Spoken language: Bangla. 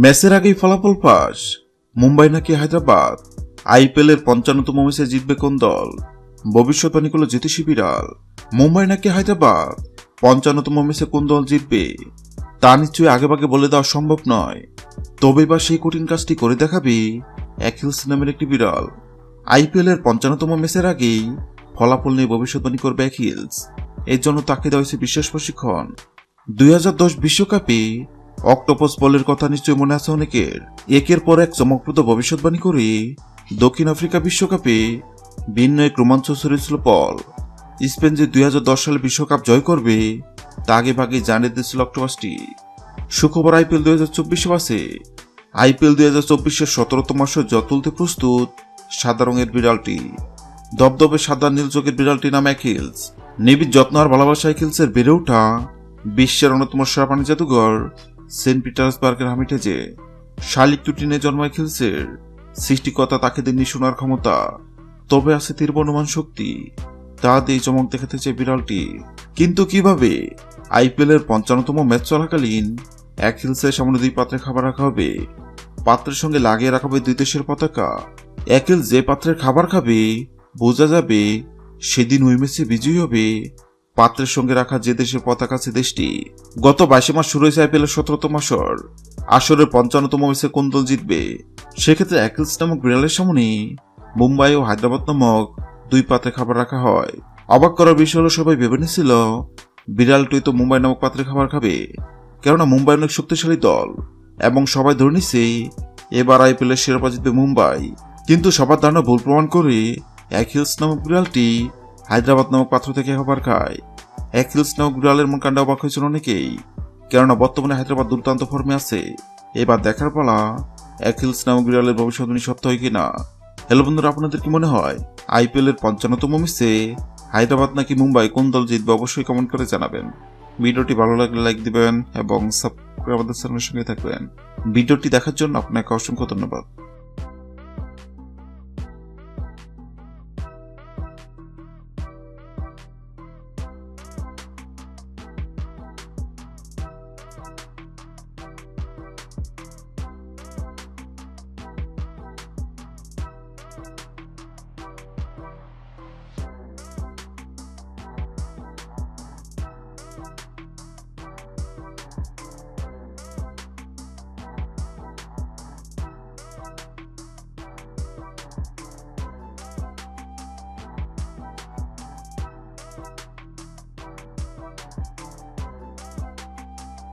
ম্যাচের আগেই ফলাফল পাস মুম্বাই নাকি হায়দ্রাবাদ? আইপিএল এর পঞ্চান্নতম ম্যাচে জিতবে কোন দল? ভবিষ্যৎবাণী করল জ্যোতিষী বিড়াল। মুম্বাই নাকি হায়দ্রাবাদ? পঞ্চান্নতম ম্যাচে কোন দল জিতবে? তা নিশ্চয়ই আগেভাগে বলে দেওয়া সম্ভব নয়। তবে বা সেই কঠিন কাজটি করে দেখাবে। অ্যাকিলস নামের একটি বিড়াল। আইপিএল এর পঞ্চান্নতম ম্যাচের আগেই ফলাফল নিয়ে ভবিষ্যৎবাণী করবে অ্যাকিলস এর জন্য তাকে দেওয়া হয়েছে বিশেষ প্রশিক্ষণ। দুই বিশ্বকাপে অক্টোপাস বলের কথা নিশ্চয়ই মনে আছে অনেকের। একের পর এক চমকপ্রদ ভবিষ্যৎবাণী করে দক্ষিণ আফ্রিকা বিশ্বকাপে ভিন্ন এক রোমাঞ্চ ছড়িয়েছিল পল। স্পেন যে দুই সালে বিশ্বকাপ জয় করবে, তা আগে ভাগে জানিয়ে দিয়েছিল অক্টোপাসটি। সুখবর আইপিএল দুই হাজার চব্বিশে আছে আইপিএল দুই হাজার চব্বিশের সতেরোতম মাসে জল তুলতে প্রস্তুত সাদা রঙের বিড়ালটি। দবদবে সাদা নীল চোখের বিড়ালটি নাম অ্যাকিলস নিবিড় যত্ন আর ভালোবাসা অ্যাকিলসের বেড়ে ওঠা বিশ্বের অন্যতম সেরা প্রাণী জাদুঘর সেন্ট পিটার্সবার্গের হামিটেজে শালিক টুটিনে জন্মায় খিলসের সৃষ্টিকর্তা তাকে দেননি শোনার ক্ষমতা। তবে আছে তীর্বনুমান শক্তি। তা দিয়ে চমক দেখাতে চায় বিড়ালটি। কিন্তু কীভাবে? আইপিএল এর পঞ্চান্নতম ম্যাচ চলাকালীন এক হিলসের সামনে দুই পাত্রে খাবার রাখা হবে। পাত্রের সঙ্গে লাগিয়ে রাখা হবে দুই দেশের পতাকা। এক হিল যে পাত্রের খাবার খাবে, বোঝা যাবে সেদিন ওই ম্যাচে বিজয়ী হবে। পাত্রের সঙ্গে রাখা যে দেশের পতাকা আছে দেশটি। গত বাইশে মাস শুরু হয়েছে আইপিএল এর সতেরোতম আসর। আসরের পঞ্চান্নতম ম্যাচে কোন দল জিতবে? সেক্ষেত্রে অ্যাকিলস নামক বিড়ালের সামনে মুম্বাই ও হায়দ্রাবাদ নামক দুই পাত্রে খাবার রাখা হয়। অবাক করার বিষয় হলো, সবাই ভেবে নিছিল বিড়ালটি তো মুম্বাই নামক পাত্রে খাবার খাবে। কেননা মুম্বাই অনেক শক্তিশালী দল, এবং সবাই ধরে নিছে এবার আইপিএল এর শিরোপা জিতবে মুম্বাই। কিন্তু সবার ধারণা ভুল প্রমাণ করে অ্যাকিলস নামক বিড়ালটি হায়দ্রাবাদ নামক পাত্র থেকে খাবার খায় অ্যাকিলস নামক বিড়ালের মন কাণ্ডে অবাক হয়েছিল অনেকেই। কেননা বর্তমানে হায়দ্রাবাদ দুর্দান্ত ফর্মে আছে। এবার দেখার পালা অ্যাকিলস নামক বিড়ালের ভবিষ্যৎবাণী সত্য হয় কিনা? হ্যালো বন্ধুরা, আপনাদের কি মনে হয়? আইপিএল এর পঞ্চান্নতম ম্যাচে হায়দ্রাবাদ নাকি মুম্বাই কোন দল জিতবে অবশ্যই কমেন্ট করে জানাবেন। ভিডিওটি ভালো লাগলে লাইক দিবেন এবং সাবস্ক্রাইব আমাদের চ্যানেলের সঙ্গে থাকবেন। ভিডিওটি দেখার জন্য আপনাকে অসংখ্য ধন্যবাদ।